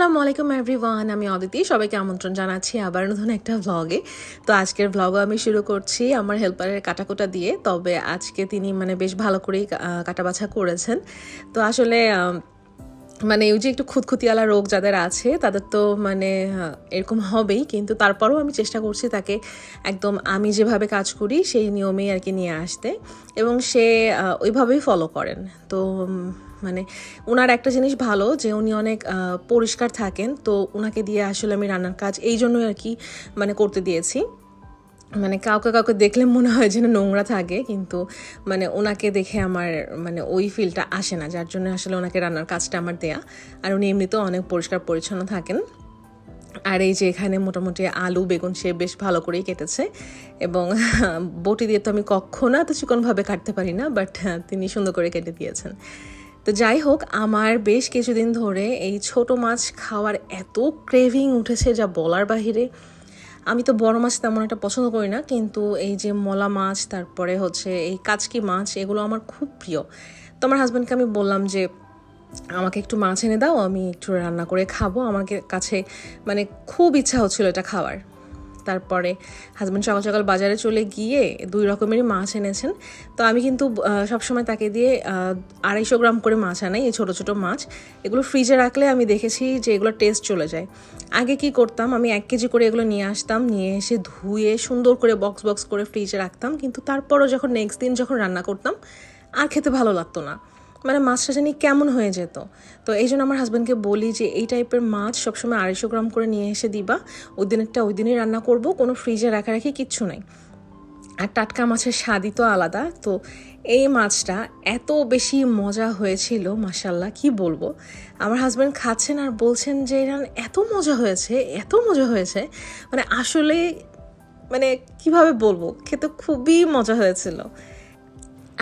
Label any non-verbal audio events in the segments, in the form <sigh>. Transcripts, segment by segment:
আসসালামু আলাইকুম এভরিওয়ান আমি অদিতি সবাইকে আমন্ত্রণ জানাচ্ছি আবার নতুন একটা ভ্লগে তো আজকের ভ্লগও আমি শুরু করছি আমার হেল্পারের কাটাকুটা দিয়ে তবে আজকে তিনি মানে বেশ ভালো করেই আহ, কাটাবাছা করেছেন। তো আসলে মানে ওই যে একটু খুঁতখুতিওয়ালা রোগ যাদের আছে, তাদের তো মানে এরকম হবেই। কিন্তু তারপরেও আমি চেষ্টা করছি তাকে একদম আমি যেভাবে কাজ করি, সেই নিয়মেই আর কি নিয়ে আসতে। এবং সে ওইভাবেই ফলো করেন। তো মানে ওনার একটা জিনিস ভালো যে উনি অনেক পরিষ্কার থাকেন। তো ওনাকে দিয়ে আসলে আমি রান্নার কাজ এই জন্যই আর কি মানে করতে দিয়েছি। মানে কাউকে কাউকে দেখলে মনে হয় যেন নোংরা থাকে, কিন্তু মানে ওনাকে দেখে আমার মানে ওই ফিলটা আসে না, যার জন্য আসলে ওনাকে রান্নার কাজটা আমার দেয়া। আর উনি এমনিতেও অনেক পরিষ্কার পরিচ্ছন্ন থাকেন। আর এই যে এখানে মোটামুটি আলু, বেগুন সে বেশ ভালো করেই কেটেছে। এবং <laughs> বটি দিয়ে তো আমি কখনো এত চিকনভাবে কাটতে পারি না, বাট তিনি সুন্দর করে কেটে দিয়েছেন। তো যাই হোক, আমার বেশ কিছুদিন ধরে এই ছোট মাছ খাওয়ার এত ক্রেভিং উঠেছে যা বলার বাহিরে। আমি তো বড় মাছ তেমন একটা পছন্দ করি না, কিন্তু এই যে মলা মাছ, তারপরে হচ্ছে এই কাচকি মাছ, এগুলো আমার খুব প্রিয়। তো আমার হাজব্যান্ডকে আমি বললাম যে, আমাকে একটু মাছ এনে দাও, আমি একটু রান্না করে খাব। আমাকে কাছে মানে খুব ইচ্ছা হচ্ছিল এটা খাওয়ার। তারপরে হাজব্যান্ড সকাল সকাল বাজারে চলে গিয়ে দুই রকমেরই মাছ এনেছেন। তো আমি কিন্তু সবসময় তাকে দিয়ে আড়াইশো গ্রাম করে মাছ আনাই, এই ছোটো ছোটো মাছ। এগুলো ফ্রিজে রাখলে আমি দেখেছি যে এগুলো টেস্ট চলে যায়। আগে কি করতাম, আমি এক কেজি করে এগুলো নিয়ে আসতাম, নিয়ে এসে ধুয়ে সুন্দর করে বক্স বক্স করে ফ্রিজে রাখতাম। কিন্তু তারপরও যখন নেক্সট দিন যখন রান্না করতাম, আর খেতে ভালো লাগতো না। মানে মাছটা জানি কেমন হয়ে যেত? তো এই জন্য আমার হাজব্যান্ডকে বলি যে, এই টাইপের মাছ সবসময় আড়াইশো গ্রাম করে নিয়ে এসে দিবা। ওই দিনেরটা ওই দিনই রান্না করব, কোনো ফ্রিজে রাখারাখি কিচ্ছু নাই। আর টাটকা মাছের স্বাদই তো আলাদা। তো এই মাছটা এত বেশি মজা হয়েছিল মাসাল্লাহ কি বলব? আমার হাজব্যান্ড খাচ্ছেন আর বলছেন যে এত মজা হয়েছে, এত মজা হয়েছে। মানে আসলে মানে কীভাবে বলব? খেতে খুবই মজা হয়েছিল।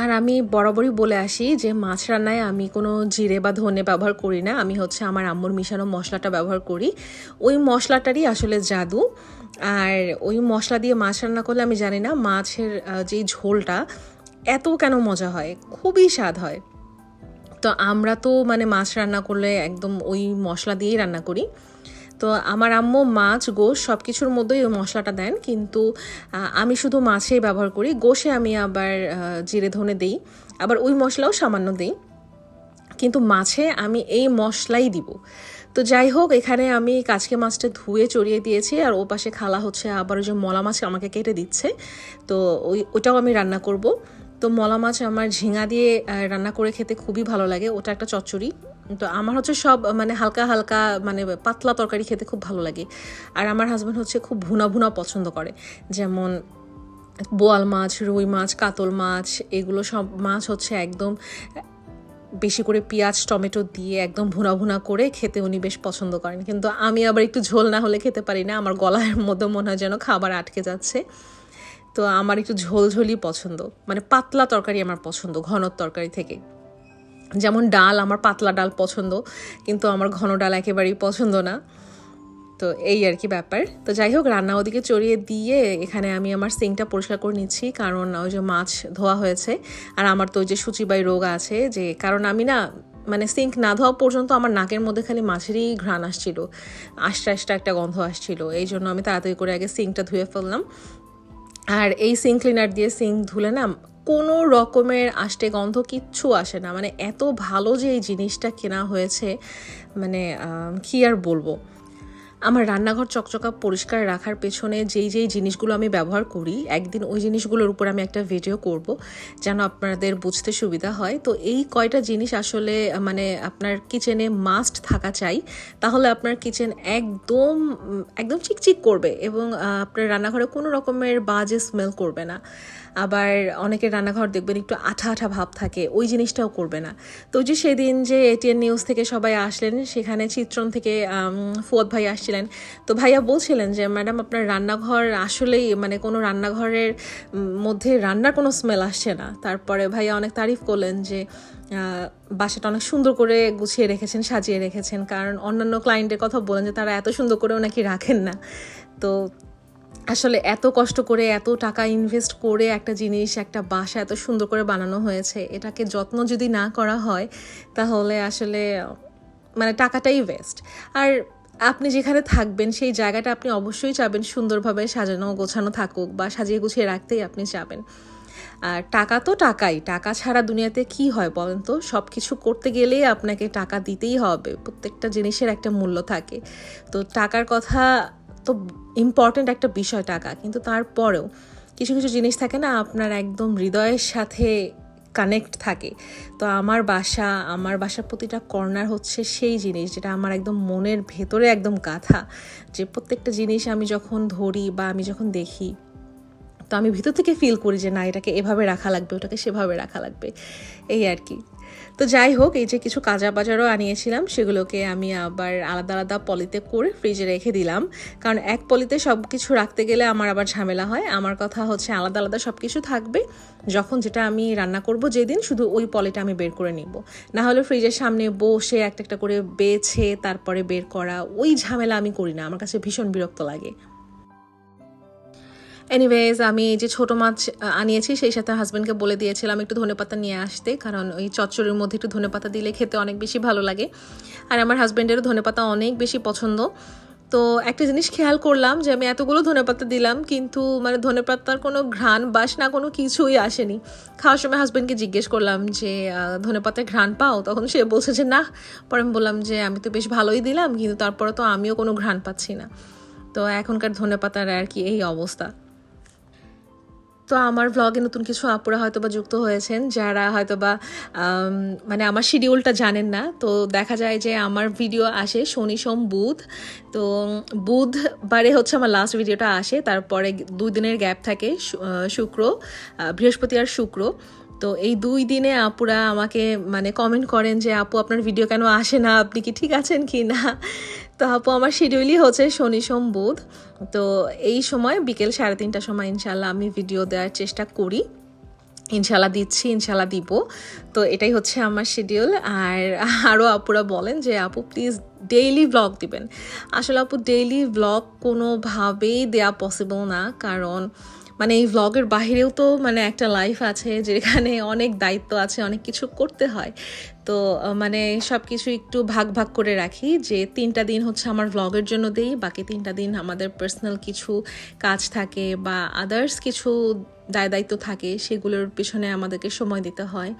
আর আমি বরাবরই বলে আসি যে মাছ রান্নায় আমি কোনো জিরে বা ধনে ব্যবহার করি না। আমি হচ্ছে আমার আম্মুর মিশানো মশলাটা ব্যবহার করি। ওই মশলাটারই আসলে জাদু। আর ওই মশলা দিয়ে মাছ রান্না করলে আমি জানি না মাছের যেই ঝোলটা, এত কেন মজা হয়? খুবই স্বাদ হয়। তো আমরা তো মানে মাছ রান্না করলে একদম ওই মশলা দিয়েই রান্না করি। তো আমার আম্মু, মাছ, গোশ সব কিছুর মধ্যেই ওই মশলাটা দেন। কিন্তু আমি শুধু মাছেই ব্যবহার করি। গোশে আমি আবার জিরে, ধনে দিই। আবার ওই মশলাও সামান্য দিই। কিন্তু মাছে আমি এই মশলাই দিব। তো যাই হোক, এখানে আমি কাচকে মাছটা ধুয়ে চড়িয়ে দিয়েছি। আর ও পাশে খালা হচ্ছে আবার ওই যে মলা মাছ আমাকে কেটে দিচ্ছে। তো ওই, ওটাও আমি রান্না করব। তো মলা মাছ আমার ঝিঙা দিয়ে রান্না করে খেতে খুবই ভালো লাগে। ওটা একটা চচ্চড়ি। তো আমার হচ্ছে সব মানে হালকা হালকা মানে পাতলা তরকারি খেতে খুব ভালো লাগে। আর আমার হাজব্যান্ড হচ্ছে খুব ভুনা ভুনা পছন্দ করে। যেমন বোয়াল মাছ, রুই মাছ, কাতল মাছ, এগুলো সব মাছ হচ্ছে একদম বেশি করে পেঁয়াজ, টমেটো দিয়ে একদম ভুনা ভুনা করে খেতে উনি বেশ পছন্দ করেন। কিন্তু আমি আবার একটু ঝোল না হলে খেতে পারি না, আমার গলার মধ্যে মনে হয় যেন খাবার আটকে যাচ্ছে। তো আমার একটু ঝোল ঝোলই পছন্দ। মানে পাতলা তরকারি আমার পছন্দ ঘনর তরকারি থেকে। যেমন ডাল, আমার পাতলা ডাল পছন্দ, কিন্তু আমার ঘন ডাল একেবারেই পছন্দ না। তো এই আর কি ব্যাপার। তো যাই হোক, রান্না ওদিকে চড়িয়ে দিয়ে এখানে আমি আমার সিঙ্কটা পরিষ্কার করে নিচ্ছি, কারণ ওই যে মাছ ধোয়া হয়েছে। আর আমার তো ওই যে সূচিবাই রোগ আছে যে, কারণ আমি না মানে সিঙ্ক না ধোয়া পর্যন্ত আমার নাকের মধ্যে খালি মাছেরই ঘ্রাণ আসছিল। আস্তে আস্তে একটা গন্ধ আসছিল। এই জন্য আমি তাড়াতাড়ি করে আগে সিঙ্কটা ধুয়ে ফেললাম। আর এই সিঙ্ক ক্লিনার দিয়ে সিঙ্ক ধুলে না কোনো রকমের আষ্টে গন্ধ কিচ্ছু আসে না। মানে এত ভালো যে এই জিনিসটা কেনা হয়েছে মানে কী আর বলব? আমার রান্নাঘর চকচকা পরিষ্কার রাখার পেছনে যেই যেই জিনিসগুলো আমি ব্যবহার করি, একদিন ওই জিনিসগুলোর উপর আমি একটা ভিডিও করব যেন আপনাদের বুঝতে সুবিধা হয়। তো এই কয়টা জিনিস আসলে মানে আপনার কিচেনে মাস্ট থাকা চাই, তাহলে আপনার কিচেন একদম একদম চিকচিক করবে এবং আপনার রান্নাঘরে কোনো রকমের বাজে স্মেল করবে না। আবার অনেকের রান্নাঘর দেখবেন একটু আঠা আঠা ভাব থাকে, ওই জিনিসটাও করবে না। তো যে সেদিন যে এটিএন নিউজ থেকে সবাই আসলেন, সেখানে চিত্রণ থেকে ফুয়াদ ভাই আসছিলেন তো ভাইয়া বলছিলেন যে, ম্যাডাম, আপনার রান্নাঘর আসলেই মানে কোনো রান্নাঘরের মধ্যে রান্নার কোনো স্মেল আসছে না। তারপরে ভাইয়া অনেক তারিফ করলেন যে বাসাটা অনেক সুন্দর করে গুছিয়ে রেখেছেন, সাজিয়ে রেখেছেন। কারণ অন্যান্য ক্লায়েন্টের কথা বলেন যে, তারা এত সুন্দর করেও নাকি রাখেন না। তো আসলে এত কষ্ট করে, এত টাকা ইনভেস্ট করে একটা জিনিস, একটা বাসা এত সুন্দর করে বানানো হয়েছে, এটাকে যত্ন যদি না করা হয়, তাহলে আসলে মানে টাকাটাই ওয়েস্ট আর আপনি যেখানে থাকবেন, সেই জায়গাটা আপনি অবশ্যই চাবেন সুন্দরভাবে সাজানো, গোছানো থাকুক বা সাজিয়ে গুছিয়ে রাখতেই আপনি চাবেন। আর টাকা তো টাকাই, টাকা ছাড়া দুনিয়াতে কি হয় বলেন তো? সব কিছু করতে গেলেই আপনাকে টাকা দিতেই হবে, প্রত্যেকটা জিনিসের একটা মূল্য থাকে। তো টাকার কথা তো ইম্পর্ট্যান্ট একটা বিষয় টাকা, কিন্তু তারপরেও কিছু কিছু জিনিস থাকে না, আপনার একদম হৃদয়ের সাথে কানেক্ট থাকে। তো আমার বাসা, আমার বাসার প্রতিটা কর্নার হচ্ছে সেই জিনিস যেটা আমার একদম মনের ভেতরে একদম গাথা যে প্রত্যেকটা জিনিস আমি যখন ধরি বা আমি যখন দেখি, তো আমি ভিতর থেকে ফিল করি যে না, এটাকে এভাবে রাখা লাগবে, ওটাকে সেভাবে রাখা লাগবে। এই আর কি। তো যাই হোক, এই যে কিছু কাজা বাজারও আনিয়েছিলাম, সেগুলোকে আমি আবার আলাদা আলাদা পলিতে করে ফ্রিজে রেখে দিলাম। কারণ এক পলিতে সব কিছু রাখতে গেলে আমার আবার ঝামেলা হয়। আমার কথা হচ্ছে আলাদা আলাদা সব কিছু থাকবে। যখন যেটা আমি রান্না করব যেদিন, শুধু ওই পলিটা আমি বের করে নিব। না হলে ফ্রিজের সামনে বসে একটা একটা করে বেছে, তারপরে বের করা, ওই ঝামেলা আমি করি না। আমার কাছে ভীষণ বিরক্ত লাগে। এনিওয়েজ আমি এই যে ছোটো মাছ আনিয়েছি, সেই সাথে হাজব্যান্ডকে বলে দিয়েছিলাম একটু ধনেপাতা নিয়ে আসতে, কারণ ওই চচ্চড়ির মধ্যে একটু ধনেপাতা দিলে খেতে অনেক বেশি ভালো লাগে। আর আমার হাজব্যান্ডেরও ধনেপাতা অনেক বেশি পছন্দ। তো একটা জিনিস খেয়াল করলাম যে আমি এতগুলো ধনেপাতা দিলাম, কিন্তু মানে ধনেপাতার কোনো ঘ্রাণ বাস না, কোনো কিছুই আসেনি। খাওয়ার সময় হাজব্যান্ডকে জিজ্ঞেস করলাম যে ধনেপাতার ঘ্রাণ পাও? তখন সে বলছে যে, না। পরে আমি বললাম যে, আমি তো বেশ ভালোই দিলাম, কিন্তু তারপরে তো আমিও কোনো ঘ্রাণ পাচ্ছি না। তো এখনকার ধনেপাতার আর কি এই অবস্থা। তো আমার ভ্লগে নতুন কিছু আপুরা হয়তো বা যুক্ত হয়েছেন, যারা হয়তো বা মানে আমার শিডিউলটা জানেন না। তো দেখা যায় যে আমার ভিডিও আসে শনি, সোম, বুধ। তো বুধবারে হচ্ছে আমার লাস্ট ভিডিওটা আসে, তারপরে দুই দিনের গ্যাপ থাকে শুক্র বৃহস্পতি আর শুক্র। তো এই দুই দিনে আপুরা আমাকে মানে কমেন্ট করেন যে, আপু, আপনার ভিডিও কেন আসে না? আপনি কি ঠিক আছেন কি না? তো আপু, আমার শিডিউলই হচ্ছে শনি, সোম, বুধ। তো এই সময় বিকেল সাড়ে তিনটার সময় ইনশাল্লাহ আমি ভিডিও দেওয়ার চেষ্টা করি। ইনশাল্লাহ দিচ্ছি ইনশাল্লাহ দিব। তো এটাই হচ্ছে আমার শিডিউল আর আরও আপুরা বলেন যে, আপু প্লিজ ডেইলি ব্লগ দিবেন। আসলে আপু ডেইলি ব্লগ কোনোভাবেই দেয়া পসিবল না। কারণ মানে এই ভ্লগের বাহিরেও তো মানে একটা লাইফ আছে যেখানে অনেক দায়িত্ব আছে, অনেক কিছু করতে হয়। তো মানে সব কিছু একটু ভাগ ভাগ করে রাখি যে তিনটা দিন হচ্ছে আমার ভ্লগের জন্য দিই, বাকি তিনটা দিন আমাদের পার্সোনাল কিছু কাজ থাকে বা আদার্স কিছু দায় দায়িত্ব থাকে, সেগুলোর পিছনে আমাদেরকে সময় দিতে হয়।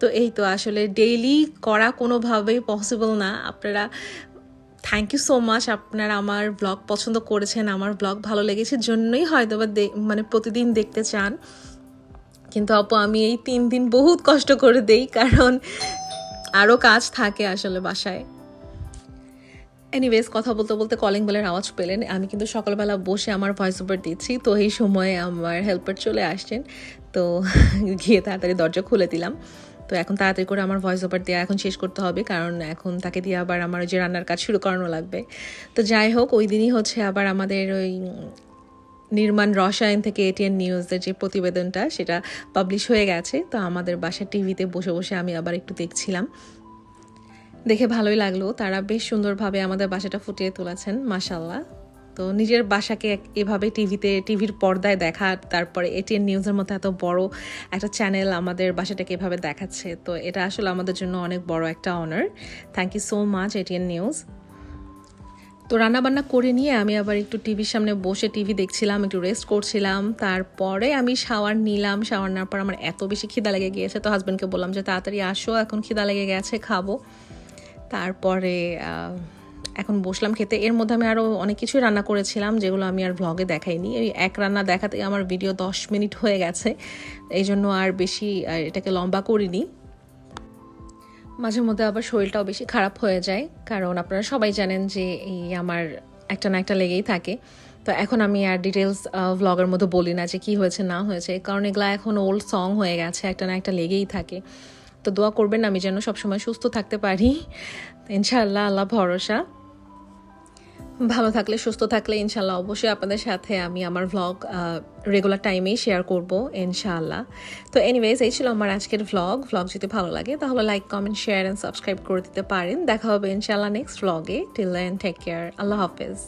তো এই তো আসলে ডেইলি করা কোনোভাবেই পসিবল না। আপনারা থ্যাংক ইউ সো মাচ আপনারা আমার ব্লগ পছন্দ করেছেন, আমার ব্লগ ভালো লেগেছে, জন্যই হয়তো বা মানে প্রতিদিন দেখতে চান। কিন্তু আপু, আমি এই তিন দিন বহুত কষ্ট করে দেই, কারণ আরও কাজ থাকে আসলে বাসায়। এনিওয়েজ কথা বলতে বলতে কলিং বেলের আওয়াজ পেলেন। আমি কিন্তু সকালবেলা বসে আমার ভয়েস ওভার দিচ্ছি, তো এই সময়ে আমার হেল্পার চলে আসছেন। তো গিয়ে তাড়াতাড়ি দরজা খুলে দিলাম। তো এখন তাড়াতাড়ি করে আমার ভয়েস ওভার দেওয়া এখন শেষ করতে হবে, কারণ এখন তাকে দিয়ে আবার আমার যে রান্নার কাজ শুরু করানো লাগবে। তো যাই হোক, ওই দিনই হচ্ছে আবার আমাদের ওই নির্মাণ রসায়ন থেকে এটিএন নিউজের যে প্রতিবেদনটা, সেটা পাবলিশ হয়ে গেছে। তো আমাদের বাসার টিভিতে বসে বসে আমি আবার একটু দেখছিলাম। দেখে ভালোই লাগল। তারা বেশ সুন্দরভাবে আমাদের বাসাটা ফুটিয়ে তুলেছেন মাসাল্লাহ তো নিজের বাসাকে এভাবে টিভিতে টিভির পর্দায় দেখা তারপরে এটিএন নিউজের মতো এত বড় একটা চ্যানেল আমাদের বাসাটাকে এভাবে দেখাচ্ছে। তো এটা আসলে আমাদের জন্য অনেক বড় একটা honour thank you so much ATN news তো রান্নাবান্না করে নিয়ে আমি আবার একটু টিভির সামনে বসে টিভি দেখছিলাম, একটু রেস্ট করছিলাম। তারপরে আমি শাওয়ার নিলাম। শাওয়ার নেওয়ার পর আমার এত বেশি খিদা লেগে গিয়েছে তো হাজব্যান্ডকে বললাম যে, তাড়াতাড়ি আসো, এখন খিদা লেগে গেছে, খাব। তারপরে এখন বসলাম খেতে। এর মধ্যে আমি আরও অনেক কিছুই রান্না করেছিলাম, যেগুলো আমি আর ভ্লগে দেখাইনি। এই এক রান্না দেখাতে আমার ভিডিও দশ মিনিট হয়ে গেছে। এই জন্য আর বেশি এটাকে লম্বা করিনি। মাঝে মধ্যে আবার শরীরটাও বেশি খারাপ হয়ে যায়। কারণ আপনারা সবাই জানেন যে এই আমার একটা না একটা লেগেই থাকে। তো এখন আমি আর ডিটেলস ভ্লগের মধ্যে বলি না যে কি হয়েছে, না হয়েছে। কারণ এগুলো এখন ওল্ড সং হয়ে গেছে, একটা না একটা লেগেই থাকে। তো দোয়া করবেন আমি যেন সবসময় সুস্থ থাকতে পারি। ইনশাআল্লাহ, আল্লাহ ভরসা। ভালো থাকলে, সুস্থ থাকলে ইনশাল্লাহ অবশ্যই আপনাদের সাথে আমি আমার ভ্লগ রেগুলার টাইমেই শেয়ার করব ইনশাআল্লাহ তো এনিওয়েজ এই ছিল আমার আজকের ভ্লগ ভ্লগ যদি ভালো লাগে, তাহলে like comment share and subscribe করে দিতে পারেন। দেখা হবে ইনশাআল্লাহ নেক্সট ভ্লগে টিল দেন টেক কেয়ার আল্লাহ হাফেজ।